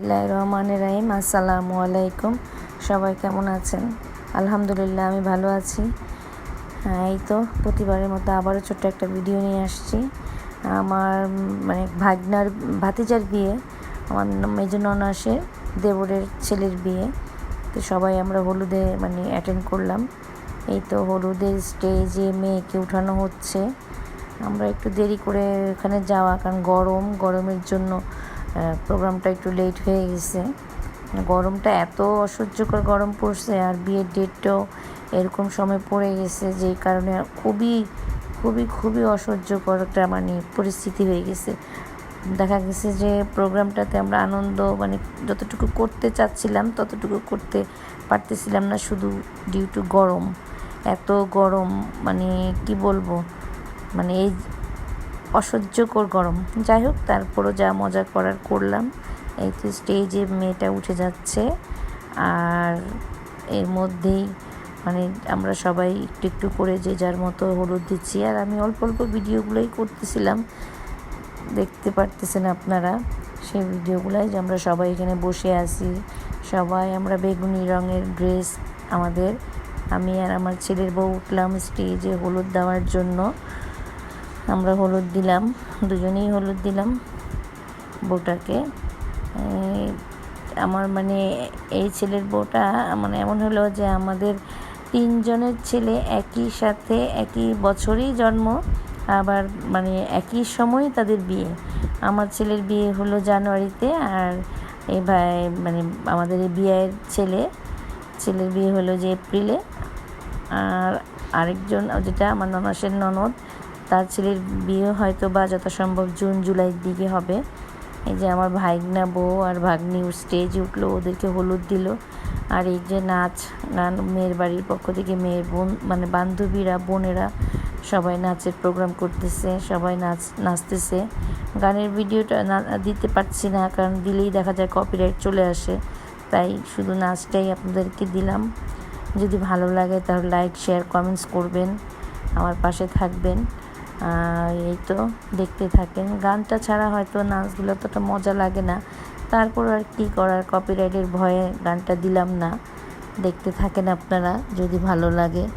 রহমান রাহিম। আসসালামু আলাইকুম। সবাই কেমন আছেন? আলহামদুলিল্লাহ আমি ভালো আছি। হ্যাঁ, এই তো প্রতিবারের মতো আবারও ছোট্ট একটা ভিডিও নিয়ে আসছি। আমার মানে ভাগনার ভাতিজার বিয়ে আমার মেজ ননাসের দেবরের ছেলের বিয়ে। তো সবাই আমরা হলুদে মানে অ্যাটেন্ড করলাম। এই তো হলুদের স্টেজে মেয়েকে উঠানো হচ্ছে। আমরা একটু দেরি করে ওখানে যাওয়া কারণ গরম গরমের জন্য প্রোগ্রামটা একটু লেট হয়ে গেছে। গরমটা এত অসহ্যকর গরম পড়ছে আর বিয়ের ডেটটাও এরকম সময় পড়ে গেছে, যেই কারণে খুবই খুবই খুবই অসহ্যকর একটা মানে পরিস্থিতি হয়ে গেছে। দেখা গেছে যে প্রোগ্রামটাতে আমরা আনন্দ মানে যতটুকু করতে চাচ্ছিলাম, ততটুকু করতে পারতেছিলাম না শুধু ডিউ টু গরম। এত গরম মানে কি বলব? মানে এই অসহ্যকর গরম। যাই হোক, তারপরও যা মজা করার করলাম। এই তো স্টেজে মেয়েটা উঠে যাচ্ছে। আর এর মধ্যেই মানে আমরা সবাই একটু একটু করে যে যার মতো হলুদ দিচ্ছি। আর আমি অল্প অল্প ভিডিওগুলোই করতেছিলাম। দেখতে পারতেছেন আপনারা সেই ভিডিওগুলাই যে আমরা সবাই এখানে বসে আছি। সবাই আমরা বেগুনি রঙের ড্রেস আমাদের। আমি আর আমার ছেলের বউ উঠলাম স্টেজে হলুদ দেওয়ার জন্য। আমরা হলুদ দিলাম, দুজনেই হলুদ দিলাম বউটাকে। আমার মানে এই ছেলের বউটা মানে এমন হলো যে আমাদের তিনজনের ছেলে একই সাথে একই বছরেই জন্ম, আবার মানে একই সময় তাদের বিয়ে। আমার ছেলের বিয়ে হলো জানুয়ারিতে আর এই ভাই মানে আমাদের এই বিয়ের ছেলে, ছেলের বিয়ে হলো যে এপ্রিলে। আর আরেকজন, যেটা আমার ননসের ননদ তার ছেলের বিয়ে হয়তো বা যথাসম্ভব জুন, জুলাইয়ের দিকে হবে। এই যে আমার ভাইগনা বউ আর ভাগ্নি স্টেজে উঠল, ওদেরকে হলুদ দিল। আর এই যে নাচ গান মেয়ের বাড়ির পক্ষ থেকে মেয়ের বোন মানে বান্ধবীরা, বোনেরা সবাই নাচের প্রোগ্রাম করতেছে, সবাই নাচ, নাচতেছে। গানের ভিডিওটা না, দিতে পারছি না, কারণ দিলেই দেখা যায় কপিরাইট চলে আসে। তাই শুধু নাচটাই আপনাদেরকে দিলাম। যদি ভালো লাগে তাহলে লাইক শেয়ার কমেন্টস করবেন। আমার পাশে থাকবেন। আর এই তো দেখতে থাকেন। গানটা ছাড়া হয়তো নাচগুলো অতটা মজা লাগে না। তারপর আর কী করার? কপিরাইটের ভয়ে গানটা দিলাম না। দেখতে থাকেন আপনারা, যদি ভালো লাগে।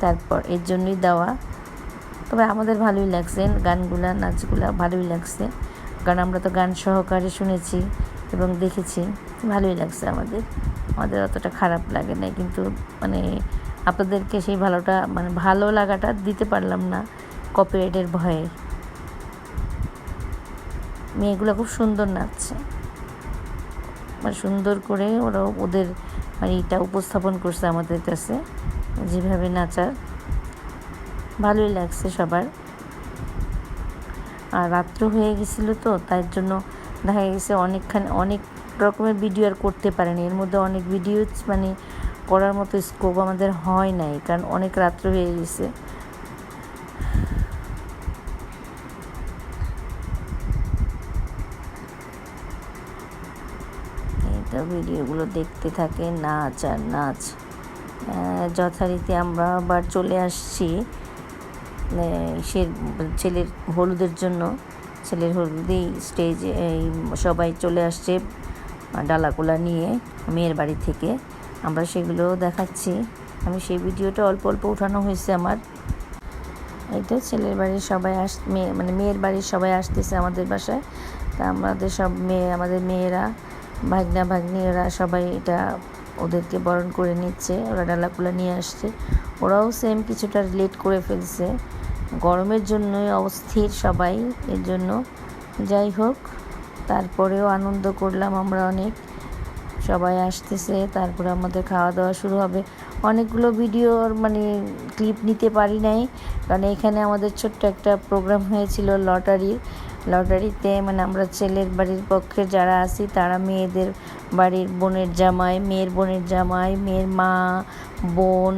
তারপর এর জন্যই দেওয়া। তবে আমাদের ভালোই লাগছে। গানগুলা, নাচগুলা ভালোই লাগছে। কারণ আমরা তো গান সহকারে শুনেছি এবং দেখেছি। ভালোই লাগছে আমাদের। আমাদের অতটা খারাপ লাগে না কিন্তু মানে আপনাদেরকে সেই ভালোটা মানে ভালো লাগাটা দিতে পারলাম না। কপিরাইটের ভয়ে। মেয়েগুলো খুব সুন্দর নাচছে। মানে সুন্দর করে ওরা ওদের মানে এটা উপস্থাপন করছে আমাদের কাছে, যেভাবে নাচার। ভালোই লাগছে সবার। আর রাত্র হয়ে গেছিল তো তার জন্য দেখা গেছে অনেকখানি, অনেক রকমের ভিডিও আর করতে পারেনি। এর মধ্যে অনেক ভিডিও মানে করার মতো স্কোপ আমাদের হয় নাই, কারণ অনেক রাত্র হয়ে গেছে। ভিডিওগুলো দেখতে থাকে, নাচ আর নাচ। যথারীতি আমরা আবার চলে আসছি মানে সে ছেলের হলুদের জন্য। ছেলের হলুদেই স্টেজে এই সবাই চলে আসছে, ডালাকুলা নিয়ে, মেয়ের বাড়ি থেকে। আমরা সেগুলো দেখাচ্ছি। আমি সেই ভিডিওটা অল্প অল্প উঠানো হয়েছে আমার। এই তো ছেলের বাড়ির সবাই আস মেয়ে মানে মেয়ের বাড়ির সবাই আসতেছে আমাদের বাসায়। তা আমাদের সব মেয়ে আমাদের মেয়েরা ভাগনা ভাগ্নিরা সবাই এটা ওদেরকে বরণ করে নিচ্ছে, ওরা ডালাকুলা নিয়ে আসছে। ওরাও সেম কিছুটা লেট করে ফেলছে। গরমের জন্যই অস্থির সবাই, এর জন্য। যাই হোক, তারপরেও আনন্দ করলাম আমরা অনেক। সবাই আসতেছে, তারপরে আমাদের খাওয়া দাওয়া শুরু হবে। অনেকগুলো ভিডিওর মানে ক্লিপ নিতে পারি নাই, কারণ এখানে আমাদের ছোট্ট একটা প্রোগ্রাম হয়েছিল লটারির লটারিতে মানে আমরা ছেলের বাড়ির পক্ষে যারা আছি, তারা মেয়েদের বাড়ির বোনের জামাই, মেয়ের বোনের জামাই, মেয়ের মা, বোন,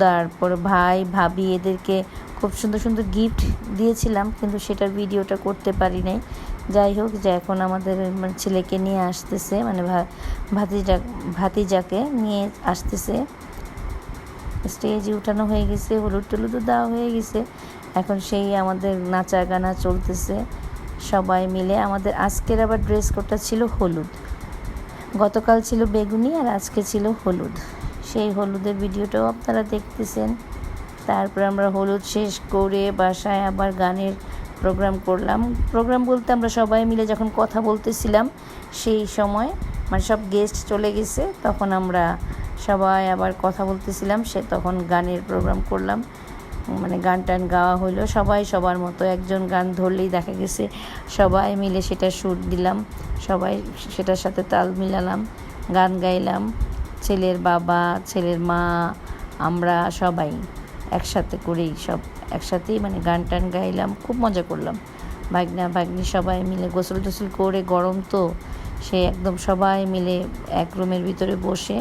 তারপর ভাই, ভাবি এদেরকে খুব সুন্দর সুন্দর গিফট দিয়েছিলাম, কিন্তু সেটার ভিডিওটা করতে পারি নাই। যাই হোক, যে এখন আমাদের মানে ছেলেকে নিয়ে আসতেছে মানে ভাতিজা, ভাতিজাকে নিয়ে আসতেছে। স্টেজে উঠানো হয়ে গেছে, হলুদ টলুদও দেওয়া হয়ে গেছে। এখন সেই আমাদের নাচা গানা চলতেছে। সবাই মিলে আমাদের আজকের আবার ড্রেস কোডটা ছিল হলুদ। গতকাল ছিল বেগুনি আর আজকে ছিল হলুদ। সেই হলুদের ভিডিওটাও আপনারা দেখতেছেন। তারপর আমরা হলুদ শেষ করে বাসায় আবার গানের প্রোগ্রাম করলাম। প্রোগ্রাম বলতে আমরা সবাই মিলে যখন কথা বলতেছিলাম সেই সময় মানে সব গেস্ট চলে গেছে, তখন আমরা সবাই আবার কথা বলতেছিলাম, সে তখন গানের প্রোগ্রাম করলাম। মানে গান টান গাওয়া হলো সবাই সবার মতো একজন গান ধরলেই দেখা গেছে, সবাই মিলে সেটা সুর দিলাম, সবাই সেটার সাথে তাল মিলালাম, গান গাইলাম। ছেলের বাবা, ছেলের মা, আমরা সবাই একসাথে করেই সব একসাথেই মানে গান টান গাইলাম, খুব মজা করলাম। ভাগনা, ভাগ্নি সবাই মিলে গোসল টোসল করে, গরম তো, সে একদম সবাই মিলে এক রুমের ভিতরে বসে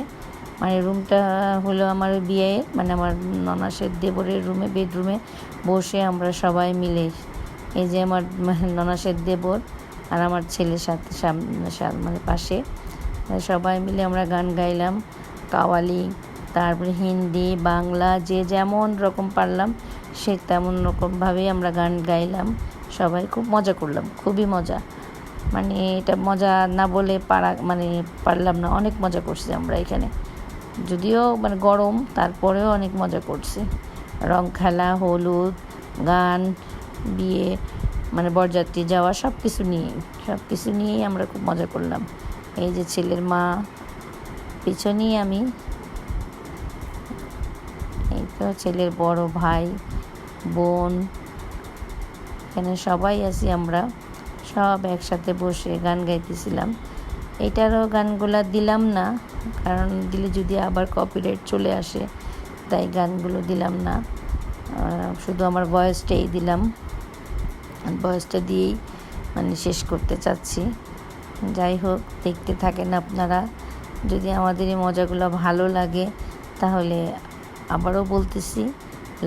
মানে রুমটা হলো আমার বিয়ের মানে আমার ননাসের দেবরের রুমে, বেডরুমে বসে আমরা সবাই মিলে। এই যে আমার ননাসের দেবর আর আমার ছেলের সাথে মানে পাশে। সবাই মিলে আমরা গান গাইলাম, কাওয়ালি, তারপরে হিন্দি, বাংলা, যে যেমন রকম পারলাম, সে তেমন রকমভাবেই আমরা গান গাইলাম। সবাই খুব মজা করলাম, খুবই মজা। মানে এটা মজা না বলে পারা মানে পারলাম না, অনেক মজা করছি আমরা এখানে। যদিও মানে গরম, তারপরেও অনেক মজা করছি। রং খেলা, হলুদ, গান, বিয়ে মানে বরযাত্রী যাওয়া সব কিছু নিয়ে সব কিছু নিয়েই আমরা খুব মজা করলাম। এই যে ছেলের মা, পিছনেই আমি। এই তো ছেলের বড় ভাই, বোন, এখানে সবাই আছি আমরা। সব একসাথে বসে গান গাইতেছিলাম। এটারও গানগুলা দিলাম না, কারণ দিলে যদি আবার কপিরাইট চলে আসে, তাই গানগুলো দিলাম না। শুধু আমার ভয়েসটাই দিলাম। ভয়েসটা দিয়েই মানে শেষ করতে চাচ্ছি। যাই হোক, দেখতে থাকেন আপনারা। যদি আমাদের এই মজাগুলো ভালো লাগে, তাহলে আবারও বলতেছি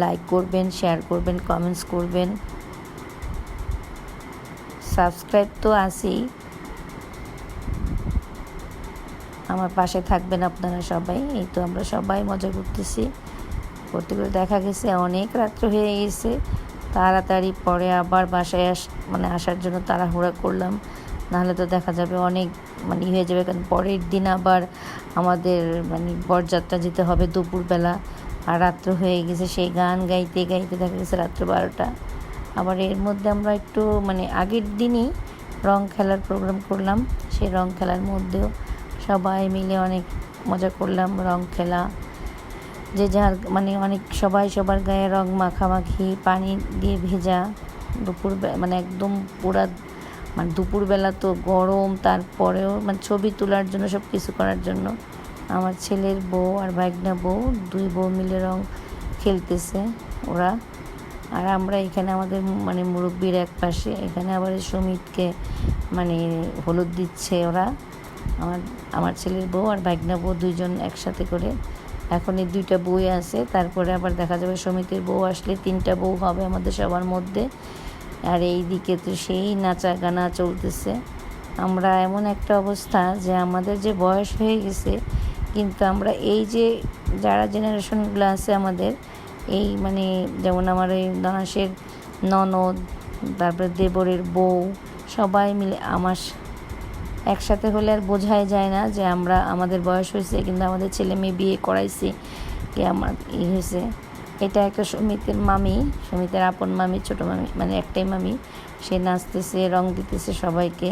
লাইক করবেন শেয়ার করবেন কমেন্টস করবেন। সাবস্ক্রাইব তো আসেই আমার পাশে থাকবেন আপনারা সবাই। এই তো আমরা সবাই মজা করতেছি। করতে করে দেখা গেছে, অনেক রাত্র হয়ে গেছে। তাড়াতাড়ি পরে আবার বাসায় আস মানে আসার জন্য তাড়াহুড়া করলাম। নাহলে তো দেখা যাবে অনেক মানে হয়ে যাবে। কারণ পরের দিন আবার আমাদের মানে বরযাত্রা যেতে হবে দুপুরবেলা। আর রাত্র হয়ে গেছে, সেই গান গাইতে গাইতে দেখা গেছে রাত্র বারোটা। আবার এর মধ্যে আমরা একটু মানে আগের দিনই রং খেলার প্রোগ্রাম করলাম। সেই রং খেলার মধ্যেও সবাই মিলে অনেক মজা করলাম, রং খেলা। যে যার মানে অনেক, সবাই সবার গায়ে রং মাখামাখি, পানি দিয়ে ভেজা। দুপুর মানে একদম পুরা মানে দুপুরবেলা তো গরম, তারপরেও মানে ছবি তোলার জন্য সব কিছু করার জন্য আমার ছেলের বউ আর ভাগনা বউ, দুই বউ মিলে রং খেলতেছে ওরা। আর আমরা এখানে আমাদের মানে মুরব্বীর এক পাশে এখানে আবার সুমিতকে মানে হলুদ দিচ্ছে ওরা। আমার আমার ছেলের বউ আর ভাগনা বউ দুইজন একসাথে করে। এখন এই দুইটা বই আছে, তারপরে আবার দেখা যাবে সমিতির বউ আসলে তিনটা বউ হবে আমাদের সবার মধ্যে। আর এই দিকে তো সেই নাচা গানা চলতেছে। আমরা এমন একটা অবস্থা যে আমাদের যে বয়স হয়ে গেছে, কিন্তু আমরা এই যে যারা জেনারেশনগুলো আছে আমাদের, এই মানে যেমন আমার এই দানাসের ননদ, তারপরে দেবরের বউ, সবাই মিলে আমার একসাথে হলে আর বোঝাই যায় না যে আমরা, আমাদের বয়স হয়েছে, কিন্তু আমাদের ছেলে মেয়ে বিয়ে করাইছি, কি আমার ই হয়েছে। এটা একটা সমিতের মামি, সমিতের আপন মামি, ছোটো মামি মানে একটাই মামি। সে নাচতেছে, রং দিতেছে সবাইকে,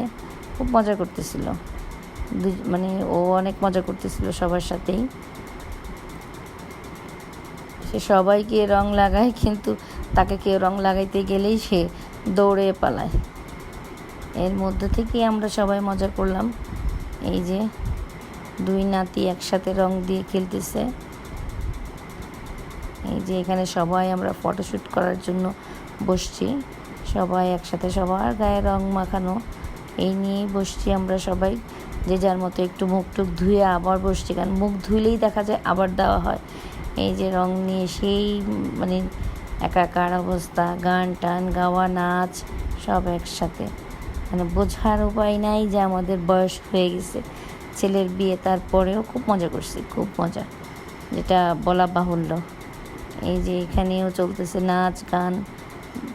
খুব মজা করতেছিল। মানে ও অনেক মজা করতেছিল সবার সাথেই। সে সবাইকে রং লাগায়, কিন্তু তাকে কেউ রং লাগাইতে গেলেই সে দৌড়ে পালায়। এর মধ্যে থেকেই আমরা সবাই মজা করলাম। এই যে দুই নাতি একসাথে রং দিয়ে খেলতেছে। এই যে এখানে সবাই আমরা ফটোশ্যুট করার জন্য বসছি। সবাই একসাথে সবার গায়ে রং মাখানো। এই নিয়েই বসছি আমরা সবাই। যে যার মতো একটু মুখ টুক ধুয়ে আবার বসছি, কারণ মুখ ধুইলেই দেখা যায় আবার দেওয়া হয়। এই যে রং নিয়ে সেই মানে একাকার অবস্থা গান টান গাওয়া, নাচ, সব একসাথে। মানে বোঝার উপায় নাই যে আমাদের বয়স হয়ে গেছে। ছেলের বিয়ে তারপরেও খুব মজা করছি, খুব মজা। যেটা বলা বাহুল্য। এই যে এখানেও চলতেছে নাচ, গান,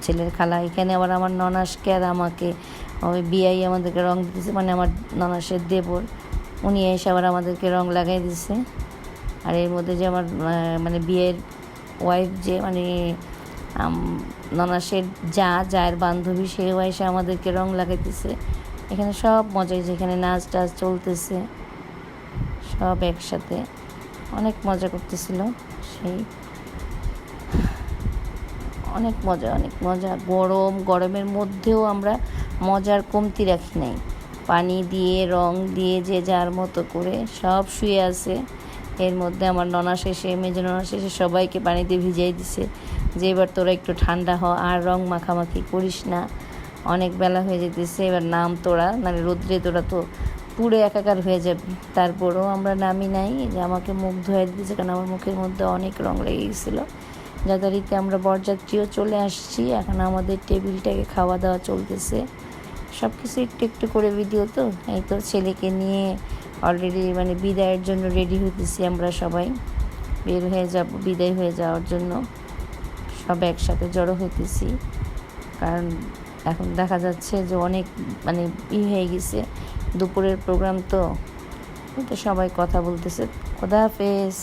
ছেলের খালা। এখানে আবার আমার ননাসকে আর আমাকে। ওই বিয়াই আমাদেরকে রং দিতেছে মানে আমার ননাসের দেবর। উনি এসে আবার আমাদেরকে রং লাগাই দিছে। আর এর মধ্যে যে আমার মানে বিয়ের ওয়াইফ যে মানে ননাসের যা, যায়ের বান্ধবী সেও এসে আমাদেরকে রং লাগাইতেছে। এখানে সব মজাই যেখানে নাচ টাচ চলতেছে, সব একসাথে। অনেক মজা করতেছিল সেই। অনেক মজা অনেক মজা। গরম, গরমের মধ্যেও আমরা মজার কমতি রাখি নাই। পানি দিয়ে, রং দিয়ে, যে যার মতো করে সব শুয়ে আছে। এর মধ্যে আমার ননা শেষে, মেজো ননা শেষে সবাইকে পানিতে ভিজাই দিছে। যে এবার তোরা একটু ঠান্ডা হ, আর রং মাখামাখি করিস না। অনেক বেলা হয়ে যেতেছে, এবার নাম তোরা মানে রোদ্রে তোরা তো পুরো একাকার হয়ে যাবে। তারপরেও আমরা নামি নাই, যে আমাকে মুখ ধুয়ে দিতেছে, কারণ আমার মুখের মধ্যে অনেক রং লেগে গেছিল। যথারীতি আমরা বরযাত্রীও চলে আসছি, এখন আমাদের টেবিলটাকে খাওয়া দাওয়া চলতেছে। সব কিছু একটু একটু করে ভিডিও তো, এই তো ছেলেকে নিয়ে অলরেডি মানে বিদায়ের জন্য রেডি হইতেছি আমরা সবাই। বের হয়ে যাব, বিদায় হয়ে যাওয়ার জন্য। সব একসাথে জড়ো হইতেছি। কারণ এখন দেখা যাচ্ছে যে অনেক মানে ই হয়ে গেছে। দুপুরের প্রোগ্রাম তো সবাই কথা বলতেছে। খোদা হাফেজ।